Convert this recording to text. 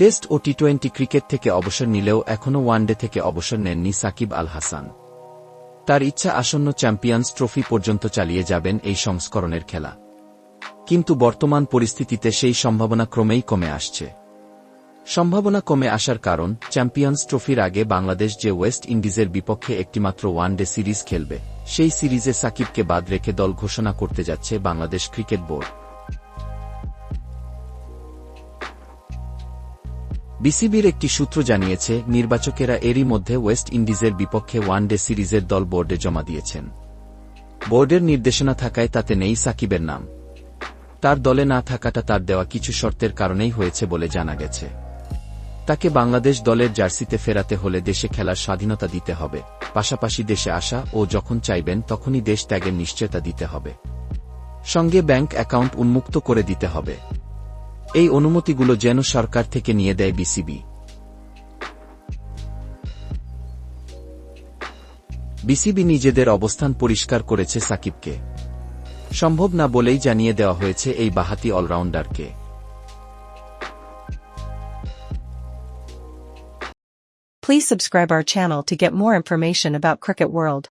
Test ও T twenty cricket থেকে অবসর নিলেও এখনও ওয়ানডে থেকে অবসর নেননি সাকিব আল হাসান তার ইচ্ছা আসন্ন চ্যাম্পিয়ন্স ট্রফি পর্যন্ত চালিয়ে যাবেন এই সংস্করণের খেলা। কিন্তু বর্তমান পরিস্থিতিতে সেই সম্ভাবনা ক্রমেই কমে আসছে। সম্ভাবনা কমে আসার কারণ, চ্যাম্পিয়ন্স ট্রফির আগে বাংলাদেশ যে ওয়েস্ট ইন্ডিজের বিপক্ষে একটিমাত্র ওয়ানডে সিরিজ খেলবে, সেই সিরিজে সাকিবকে বাদ রেখে দল ঘোষণা করতে যাচ্ছে বাংলাদেশ ক্রিকেট বোর্ড। বিসিবির একটি সূত্র জানিয়েছে, নির্বাচকেরা এরই মধ্যে ওয়েস্ট ইন্ডিজের বিপক্ষে ওয়ানডে সিরিজের দল বোর্ডে জমা দিয়েছেন। বোর্ডের নির্দেশনা থাকায় তাতে নেই সাকিবের নাম। তার দলে না থাকাটা তার দেওয়া কিছু শর্তের কারণেই হয়েছে বলে জানা গেছে। তাকে বাংলাদেশ দলের জার্সিতে ফেরাতে হলে দেশে খেলার স্বাধীনতা দিতে হবে, পাশাপাশি দেশে আসা ও যখন চাইবেন তখনই দেশ ত্যাগের নিশ্চয়তা দিতে হবে। সঙ্গে ব্যাংক অ্যাকাউন্ট উন্মুক্ত করে দিতে হবে। এই অনুমতিগুলো যেন সরকার থেকে নিয়ে দেয় বিসিবি। বিসিবি নিজেদের অবস্থান পরিষ্কার করেছে সাকিবকে। সম্ভব না বলেই জানিয়ে দেওয়া হয়েছে এই বাহাতি অলরাউন্ডারকে। Please subscribe our channel to get more information about Cricket World.